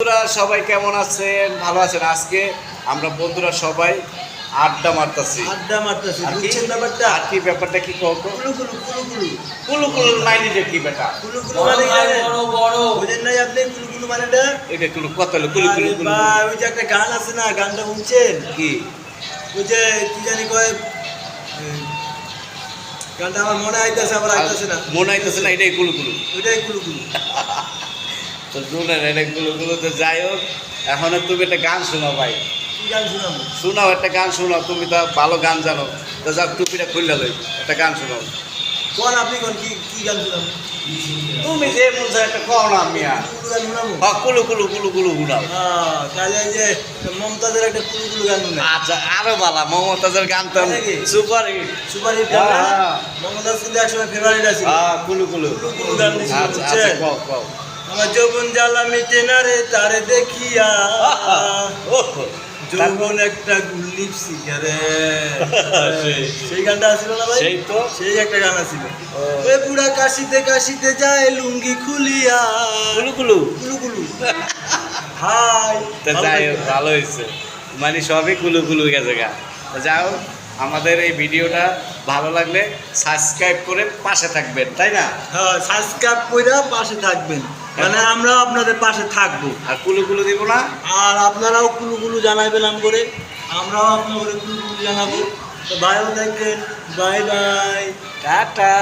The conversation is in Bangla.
বন্ধুরা সবাই কেমন আছেন? ভালো আছেন? আজকে আমরা বন্ধুরা সবাই আড্ডা মারতাছি। আড্ডা মারতেছি আর কি? বুঝছেন ব্যাপারটা? আর কি ব্যাপারটা কি কত কুলু কুলু কুলু কুলু। কুলু কুলু মাইনিটা কি বেটা? কুলু কুলু মানে জানেন? বুঝেন নাই আপনি কুলু কুলু মানেটা? এটা কুলু কত হলো? কুলু কুলু কুলু ভাই, ওই যে একটা গান আছে না গানটা শুনছেন? কি? ওই যে কি জানি কয় গানটা আমার মনে আইতেছে আবার আইতেছে না। মনে হইতেছে না এটাই কুলু কুলু। ওইটাই কুলু কুলু। তো শুনেন এটা তো যাই হোক এখন তুমি একটা গান শোনাও ভাই। গান শুনাবো? শোনাও একটা গান শোনাও তুমি তো ভালো গান জানো। তো যাক টুপিটা খুললে লই একটা গান শোনাও। কোন আপনি কোন কি কি গান শুনাবো? তুমি যে চায় একটা কও না মিয়া। কুলু হ্যাঁ কুলু কুলু কুলু কুলু শোনাও। হ্যাঁ তাহলে এই যে মমতাজের একটা কুলু কুলু গান শুনে আচ্ছা আরও ভালো মমতাজের গান তো তাই নাকি? Super hit. সুপার হিট গান না? হ্যাঁ। মমতাজ কিন্তু একসময় ফেভারিট আছে। হ্যাঁ কুলু কুলু। কুলু কুলু গান আচ্ছা আচ্ছা কও কও। আমার যৌবন জ্বালা মিটে না রে তারে দেখিয়া। যৌবন একটা গুল্লিপ সিগারেট সেই, গানটা না ভাই? সেই তো। সেই একটা গান আছিল। ও। ওই বুড়া কাশিতে কাশিতে যায় লুঙ্গি খুলিয়া। কুলু কুলু। কুলু কুলু। হাই। তো যাই ভালো হয়েছে। মানে সবই কুলু কুলু গেছে গা। হোক আমাদের এই ভিডিওটা ভালো লাগলে সাবস্ক্রাইব করে পাশে থাকবেন তাই না? হ্যাঁ সাবস্ক্রাইব করে পাশে থাকবেন। মানে আমরা আপনাদের পাশে থাকব। আর কুলু কুলু দিব না? আর আপনারাও কুলু কুলু জানাবেন আম করে। আমরাও আপনাদের কুলু কুলু জানাব। তো ভাইও দেখবেন বাই বাই। টাটা।